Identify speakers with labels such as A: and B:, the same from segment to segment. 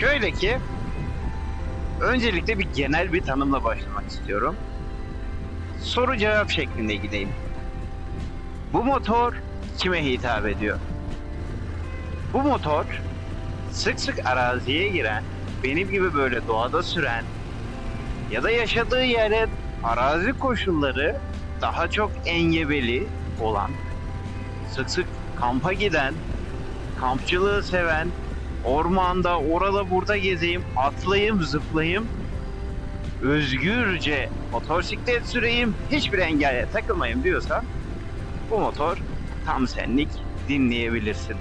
A: Şöyle ki öncelikle bir genel bir tanımla başlamak istiyorum. Soru cevap şeklinde gideyim. Bu motor kime hitap ediyor? Bu motor sık sık araziye giren, benim gibi böyle doğada süren ya da yaşadığı yerin arazi koşulları daha çok engebeli olan, sık sık kampa giden, kampçılığı seven, ormanda orada burada gezeyim, atlayayım, zıplayayım, özgürce motosiklet süreyim, hiçbir engelle takılmayayım diyorsan bu motor tam senlik dinleyebilirsin.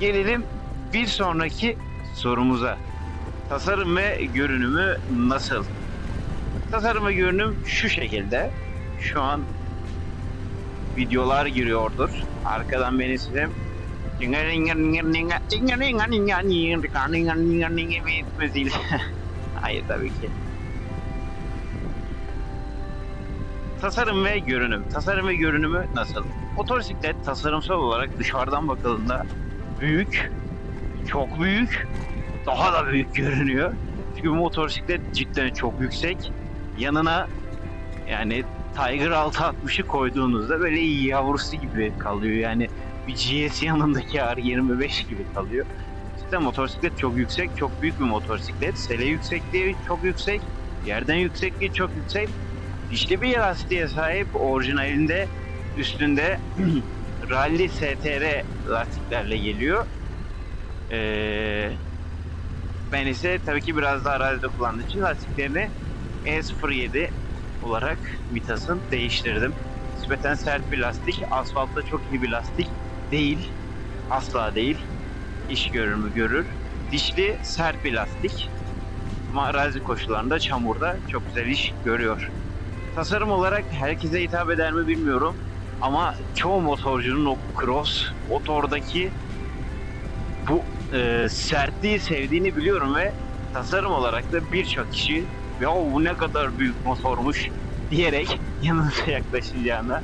A: Gelelim bir sonraki sorumuza. Tasarım ve görünümü nasıl? Tasarım ve görünüm şu şekilde. Şu an videolar giriyordur. Arkadan beni silem. Hayır tabii ki. Tasarım ve görünüm. Tasarım ve görünümü nasıl? Motosiklet tasarımsal olarak dışarıdan bakıldığında büyük, çok büyük, daha da büyük görünüyor. Çünkü motosiklet cidden çok yüksek. Yanına yani Tiger 660'ı koyduğunuzda böyle yavrusu gibi kalıyor. Yani bir GS yanındaki R25 gibi kalıyor. Cidden motosiklet çok yüksek, çok büyük bir motosiklet. Sele yüksekliği çok yüksek, yerden yüksekliği çok yüksek. Dişli bir lastiğe sahip orijinalinde üstünde Rally STR lastiklerle geliyor. Ee, ben ise tabii ki biraz daha arazide kullandığım için lastiklerini E07 olarak Vitas'ın değiştirdim. Nispeten sert bir lastik. Asfaltta çok iyi bir lastik değil. Asla değil. İş görür mü görür. Dişli sert bir lastik. Ama arazi koşullarında çamurda çok güzel iş görüyor. Tasarım olarak herkese hitap eder mi bilmiyorum. Ama çoğu motorcunun o cross motordaki bu e, sertliği sevdiğini biliyorum ve tasarım olarak da birçok kişi ya bu ne kadar büyük motormuş diyerek yanınıza yaklaşacağına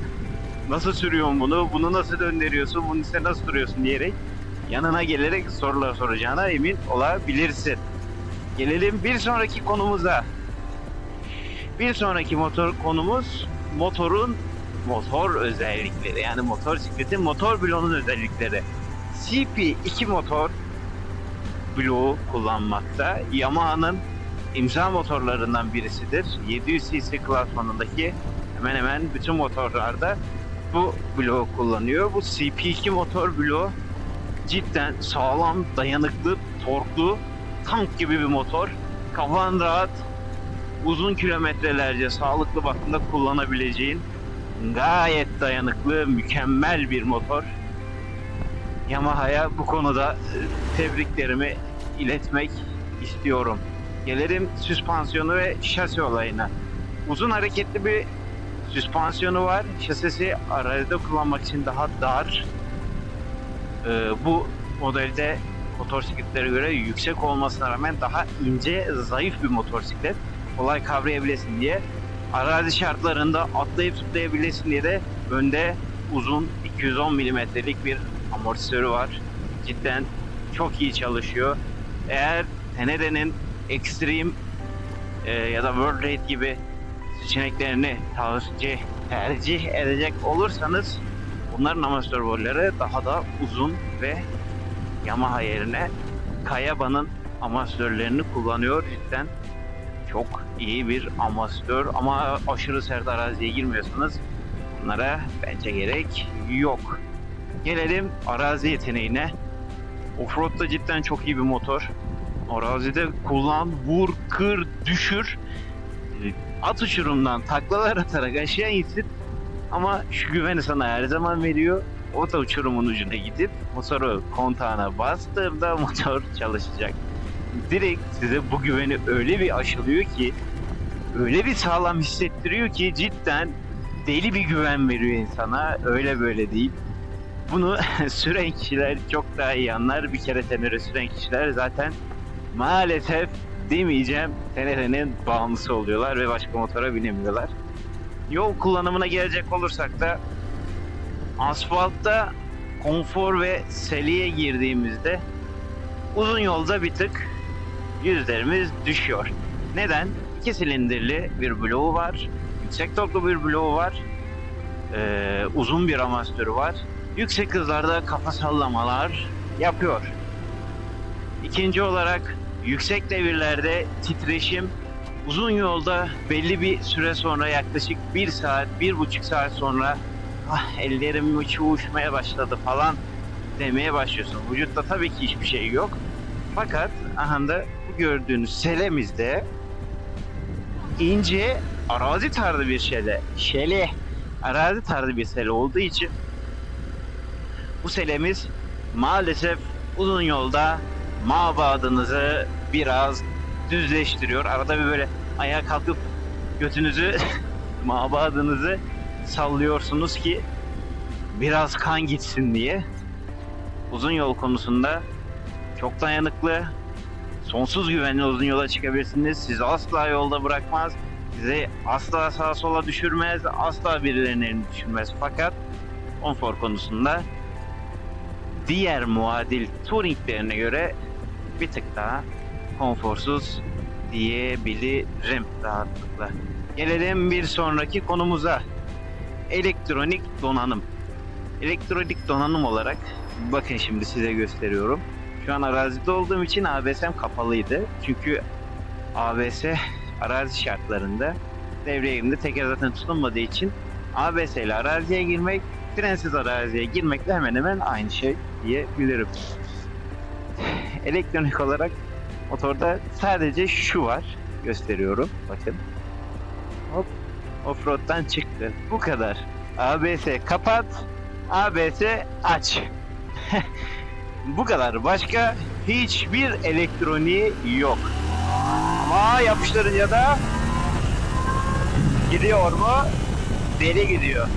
A: nasıl sürüyorsun bunu, bunu nasıl döndürüyorsun, bunu ise nasıl sürüyorsun diyerek yanına gelerek sorular soracağına emin olabilirsin. Gelelim bir sonraki konumuza. Bir sonraki motor konumuz motorun motor özellikleri. Yani motosikletin motor bloğunun özellikleri. CP2 motor bloğu kullanmakta. Yamaha'nın imza motorlarından birisidir. 700 cc klasmanındaki hemen hemen bütün motorlarda bu bloğu kullanıyor. Bu CP2 motor bloğu cidden sağlam, dayanıklı, torklu, tank gibi bir motor. Kafan rahat, uzun kilometrelerce sağlıklı bakımda kullanabileceğin gayet dayanıklı, mükemmel bir motor. Yamaha'ya bu konuda e, tebriklerimi iletmek istiyorum. Gelelim süspansiyonu ve şasi olayına. Uzun hareketli bir süspansiyonu var. Şasisi arazide kullanmak için daha dar. Ee, bu modelde motosikletlere göre yüksek olmasına rağmen daha ince, zayıf bir motosiklet. Kolay kavrayabilesin diye. Arazi şartlarında atlayıp zıplayabilesin diye de önde uzun 210 milimetrelik bir amortisörü var. Cidden çok iyi çalışıyor. Eğer Tenere'nin Extreme e, ya da World Raid gibi seçeneklerini tercih, tercih edecek olursanız bunların amatör boyları daha da uzun ve Yamaha yerine Kayaba'nın amatörlerini kullanıyor cidden. Çok iyi bir amatör ama aşırı sert araziye girmiyorsanız bunlara bence gerek yok. Gelelim arazi yeteneğine. Offroad'da cidden çok iyi bir motor. Arazide kullan, vur, kır, düşür. Ee, At uçurumdan taklalar atarak aşağı insin. Ama şu güveni sana her zaman veriyor. O da uçurumun ucuna gidip motoru kontağına bastığında motor çalışacak. Direkt size bu güveni öyle bir aşılıyor ki öyle bir sağlam hissettiriyor ki cidden deli bir güven veriyor insana. Öyle böyle değil. Bunu süren kişiler çok daha iyi anlar. Bir kere tenere süren kişiler zaten maalesef demeyeceğim tenerenin bağımlısı oluyorlar ve başka motora binemiyorlar. Yol kullanımına gelecek olursak da asfaltta konfor ve seliye girdiğimizde uzun yolda bir tık yüzlerimiz düşüyor. Neden? İki silindirli bir bloğu var. Yüksek torklu bir bloğu var. Ee, uzun bir amastörü var. Yüksek hızlarda kafa sallamalar yapıyor. İkinci olarak yüksek devirlerde titreşim uzun yolda belli bir süre sonra yaklaşık bir saat, bir buçuk saat sonra ah ellerim uçu uçmaya başladı falan demeye başlıyorsun. Vücutta tabii ki hiçbir şey yok. Fakat aha da bu gördüğünüz selemizde ince arazi tarzı bir şele, şele, arazi tarzı bir sele olduğu için bu selemiz maalesef uzun yolda mabadınızı biraz düzleştiriyor. Arada bir böyle ayağa kalkıp götünüzü mabadınızı sallıyorsunuz ki biraz kan gitsin diye. Uzun yol konusunda çok dayanıklı, sonsuz güvenli uzun yola çıkabilirsiniz. Sizi asla yolda bırakmaz. Sizi asla sağa sola düşürmez. Asla birilerinin elini düşürmez. Fakat konfor konusunda diğer muadil touringlerine göre bir tık daha konforsuz diyebilirim rahatlıkla. Gelelim bir sonraki konumuza. Elektronik donanım. Elektronik donanım olarak bakın şimdi size gösteriyorum. Şu an arazide olduğum için ABS'm kapalıydı. Çünkü ABS arazi şartlarında devreye teker zaten tutunmadığı için ABS ile araziye girmek, frensiz araziye girmekle hemen hemen aynı şey diyebilirim. Elektronik olarak motorda sadece şu var. Gösteriyorum. Bakın. Hop. Offroad'dan çıktı. Bu kadar. ABS kapat. ABS aç. Bu kadar. Başka hiçbir elektroniği yok. Ama yapıştırınca da gidiyor mu? Deli gidiyor.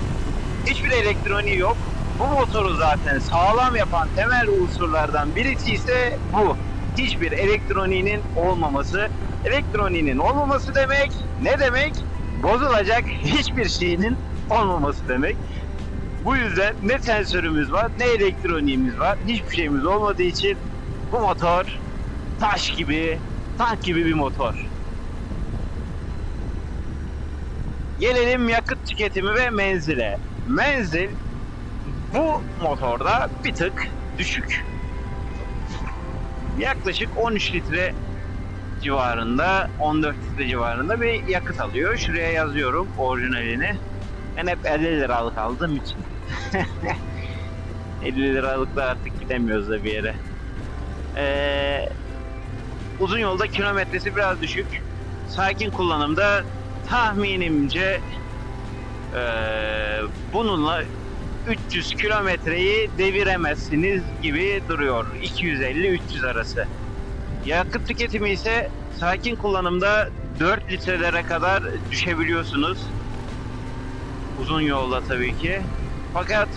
A: Hiçbir elektroniği yok. Bu motoru zaten sağlam yapan temel unsurlardan birisi ise bu. Hiçbir elektroniğinin olmaması. Elektroniğinin olmaması demek ne demek? Bozulacak hiçbir şeyinin olmaması demek. Bu yüzden ne sensörümüz var ne elektroniğimiz var. Hiçbir şeyimiz olmadığı için bu motor taş gibi, tank gibi bir motor. Gelelim yakıt tüketimi ve menzile. Menzil bu motorda bir tık düşük. Yaklaşık 13 litre civarında, 14 litre civarında bir yakıt alıyor. Şuraya yazıyorum orijinalini. Ben hep 50 liralık aldığım için. 50 liralıkla artık gidemiyoruz da bir yere. Ee, uzun yolda kilometresi biraz düşük. Sakin kullanımda tahminimce ee, bununla 300 kilometreyi deviremezsiniz gibi duruyor. 250-300 arası. Yakıt tüketimi ise sakin kullanımda 4 litrelere kadar düşebiliyorsunuz. Uzun yolda tabii ki. Fakat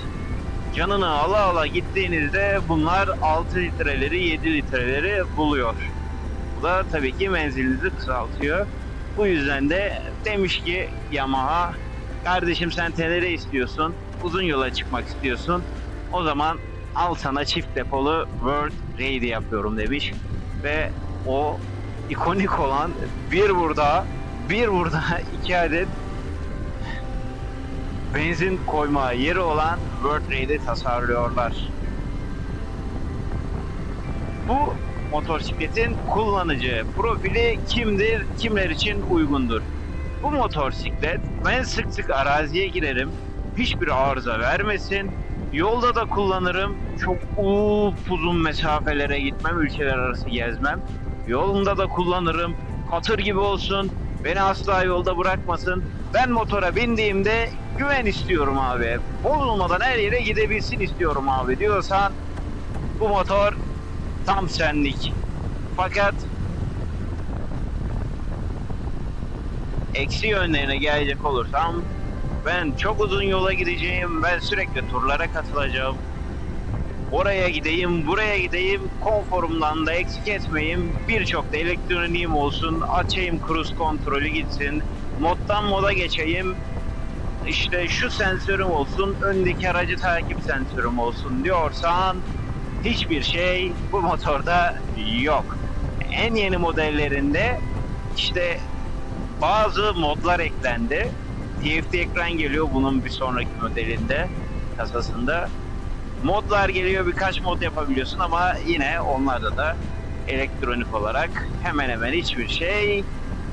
A: canını ala ala gittiğinizde bunlar 6 litreleri 7 litreleri buluyor. Bu da tabii ki menzilinizi kısaltıyor. Bu yüzden de demiş ki Yamaha kardeşim sen tenere istiyorsun uzun yola çıkmak istiyorsun. O zaman al sana çift depolu World Raid yapıyorum demiş. Ve o ikonik olan bir burada bir burada iki adet benzin koyma yeri olan World Raid'i tasarlıyorlar. Bu motosikletin kullanıcı profili kimdir, kimler için uygundur? Bu motosiklet ben sık sık araziye girerim, hiçbir arıza vermesin. Yolda da kullanırım. Çok uzun mesafelere gitmem, ülkeler arası gezmem. Yolunda da kullanırım. Katır gibi olsun. Beni asla yolda bırakmasın. Ben motora bindiğimde güven istiyorum abi. Bozulmadan her yere gidebilsin istiyorum abi diyorsan bu motor tam senlik. Fakat eksi yönlerine gelecek olursam ben çok uzun yola gideceğim. Ben sürekli turlara katılacağım. Oraya gideyim, buraya gideyim. Konforumdan da eksik etmeyeyim. Birçok da elektroniğim olsun. Açayım cruise kontrolü gitsin. Moddan moda geçeyim. işte şu sensörüm olsun, öndeki aracı takip sensörüm olsun diyorsan hiçbir şey bu motorda yok. En yeni modellerinde işte bazı modlar eklendi. TFT ekran geliyor bunun bir sonraki modelinde kasasında. Modlar geliyor birkaç mod yapabiliyorsun ama yine onlarda da elektronik olarak hemen hemen hiçbir şey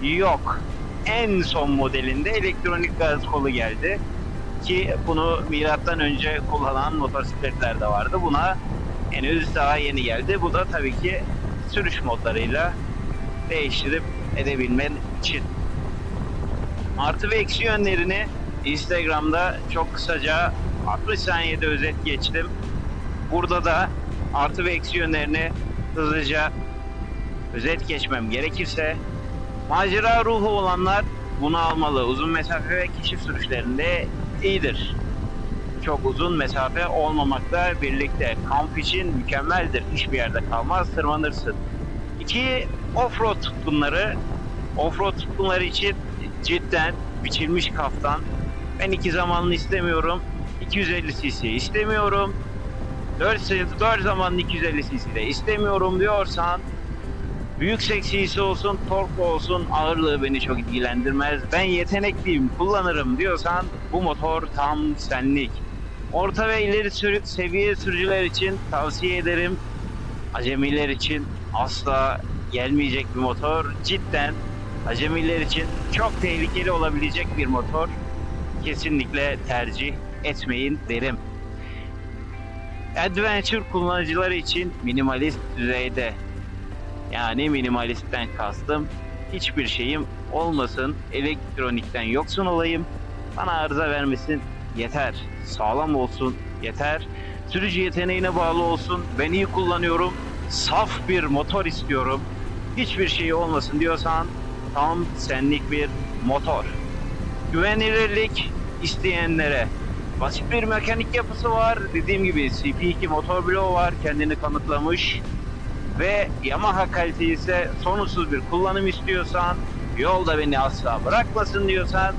A: yok. En son modelinde elektronik gaz kolu geldi ki bunu milattan önce kullanan motosikletler de vardı. Buna henüz daha yeni geldi. Bu da tabii ki sürüş modlarıyla değiştirip edebilmen için. Artı ve eksi yönlerini Instagram'da çok kısaca 60 saniyede özet geçtim. Burada da artı ve eksi yönlerini hızlıca özet geçmem gerekirse macera ruhu olanlar bunu almalı. Uzun mesafe ve keşif sürüşlerinde iyidir. Çok uzun mesafe olmamakla birlikte kamp için mükemmeldir. Hiçbir yerde kalmaz, tırmanırsın. İki, offroad tutkunları. Offroad tutkunları için cidden biçilmiş kaftan. Ben iki zamanlı istemiyorum. 250 cc istemiyorum. 4, 4 zamanlı 250 cc de istemiyorum diyorsan büyük seksisi olsun, torklu olsun ağırlığı beni çok ilgilendirmez. Ben yetenekliyim, kullanırım diyorsan bu motor tam senlik. Orta ve ileri sürü, seviye sürücüler için tavsiye ederim. Acemiler için asla gelmeyecek bir motor. Cidden acemiler için çok tehlikeli olabilecek bir motor. Kesinlikle tercih etmeyin derim. Adventure kullanıcıları için minimalist düzeyde yani minimalistten kastım hiçbir şeyim olmasın, elektronikten yoksun olayım, bana arıza vermesin yeter, sağlam olsun yeter, sürücü yeteneğine bağlı olsun, ben iyi kullanıyorum, saf bir motor istiyorum, hiçbir şey olmasın diyorsan tam senlik bir motor. Güvenilirlik isteyenlere basit bir mekanik yapısı var. Dediğim gibi CP2 motor bloğu var. Kendini kanıtlamış ve Yamaha kalitesi ise sonsuz bir kullanım istiyorsan, yolda beni asla bırakmasın diyorsan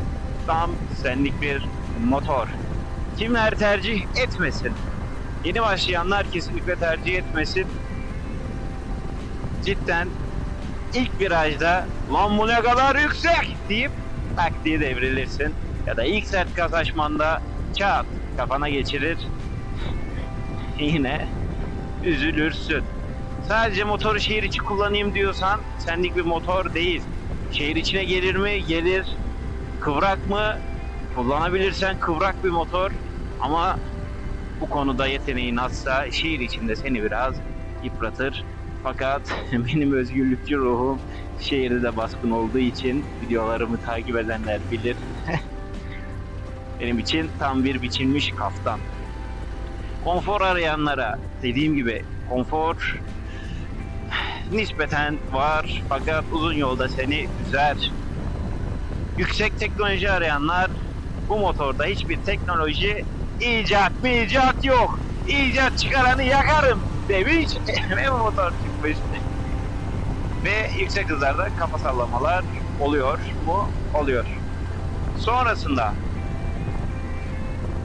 A: tam senlik bir motor. Kimler tercih etmesin? Yeni başlayanlar kesinlikle tercih etmesin. Cidden ilk virajda lan bu ne kadar yüksek deyip tak diye devrilirsin. Ya da ilk sert gaz açmanda çat kafana geçirir. Yine üzülürsün. Sadece motoru şehir içi kullanayım diyorsan senlik bir motor değil. Şehir içine gelir mi? Gelir. Kıvrak mı? Kullanabilirsen kıvrak bir motor ama bu konuda yeteneğin azsa şehir içinde seni biraz yıpratır. Fakat benim özgürlükçü ruhum şehirde de baskın olduğu için videolarımı takip edenler bilir. benim için tam bir biçilmiş kaftan. Konfor arayanlara dediğim gibi konfor nispeten var fakat uzun yolda seni üzer. Yüksek teknoloji arayanlar bu motorda hiçbir teknoloji icat mı icat yok. İcat çıkaranı yakarım demiş ve motor çıkmış. Ve yüksek hızlarda kafa sallamalar oluyor mu? Oluyor. Sonrasında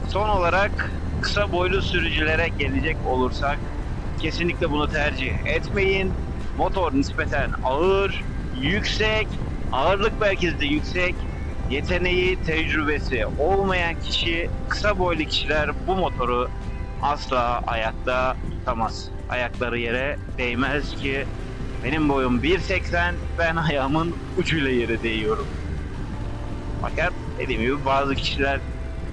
A: son olarak kısa boylu sürücülere gelecek olursak kesinlikle bunu tercih etmeyin. Motor nispeten ağır, yüksek, ağırlık merkezi de yüksek. Yeteneği, tecrübesi olmayan kişi, kısa boylu kişiler bu motoru asla ayakta tutamaz. Ayakları yere değmez ki benim boyum 1.80, ben ayağımın ucuyla yere değiyorum. Fakat dediğim gibi bazı kişiler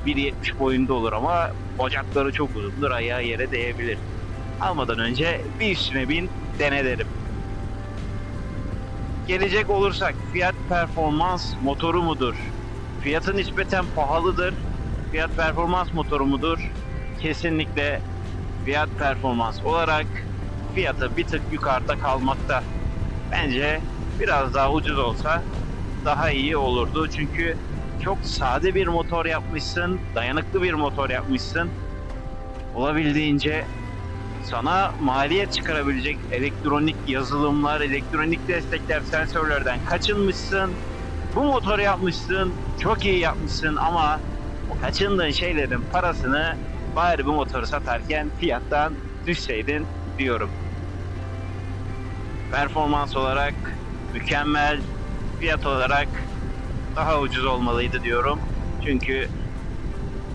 A: 1.70 boyunda olur ama bacakları çok uzundur, ayağı yere değebilir. Almadan önce bir üstüne bin dene derim. Gelecek olursak fiyat performans motoru mudur? Fiyatı nispeten pahalıdır. Fiyat performans motoru mudur? Kesinlikle fiyat performans olarak fiyatı bir tık yukarıda kalmakta. Bence biraz daha ucuz olsa daha iyi olurdu. Çünkü çok sade bir motor yapmışsın, dayanıklı bir motor yapmışsın. Olabildiğince sana maliyet çıkarabilecek elektronik yazılımlar, elektronik destekler, sensörlerden kaçınmışsın. Bu motoru yapmışsın, çok iyi yapmışsın ama kaçındığın şeylerin parasını bari bu motoru satarken fiyattan düşseydin diyorum. Performans olarak mükemmel, fiyat olarak daha ucuz olmalıydı diyorum. Çünkü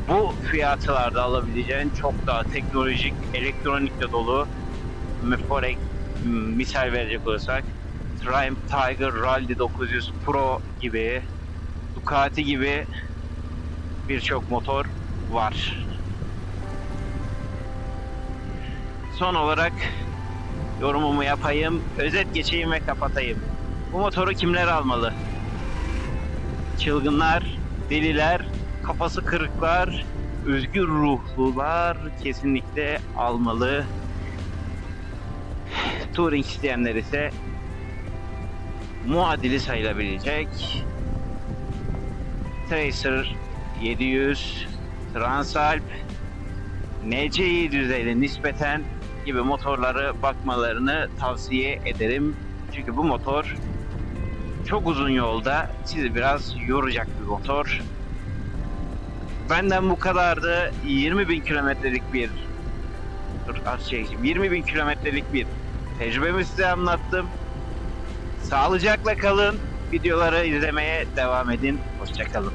A: bu fiyatlarda alabileceğin çok daha teknolojik, elektronikle dolu Meforek misal verecek olursak Triumph Tiger Rally 900 Pro gibi Ducati gibi birçok motor var. Son olarak yorumumu yapayım, özet geçeyim ve kapatayım. Bu motoru kimler almalı? Çılgınlar, deliler, kafası kırıklar, özgür ruhlular kesinlikle almalı. Touring isteyenler ise muadili sayılabilecek Tracer 700, Transalp, NCI düzeyli nispeten gibi motorları bakmalarını tavsiye ederim. Çünkü bu motor çok uzun yolda sizi biraz yoracak bir motor. Benden bu kadardı. 20 bin kilometrelik bir dur az şey 20 bin kilometrelik bir tecrübemi size anlattım. Sağlıcakla kalın. Videoları izlemeye devam edin. Hoşçakalın.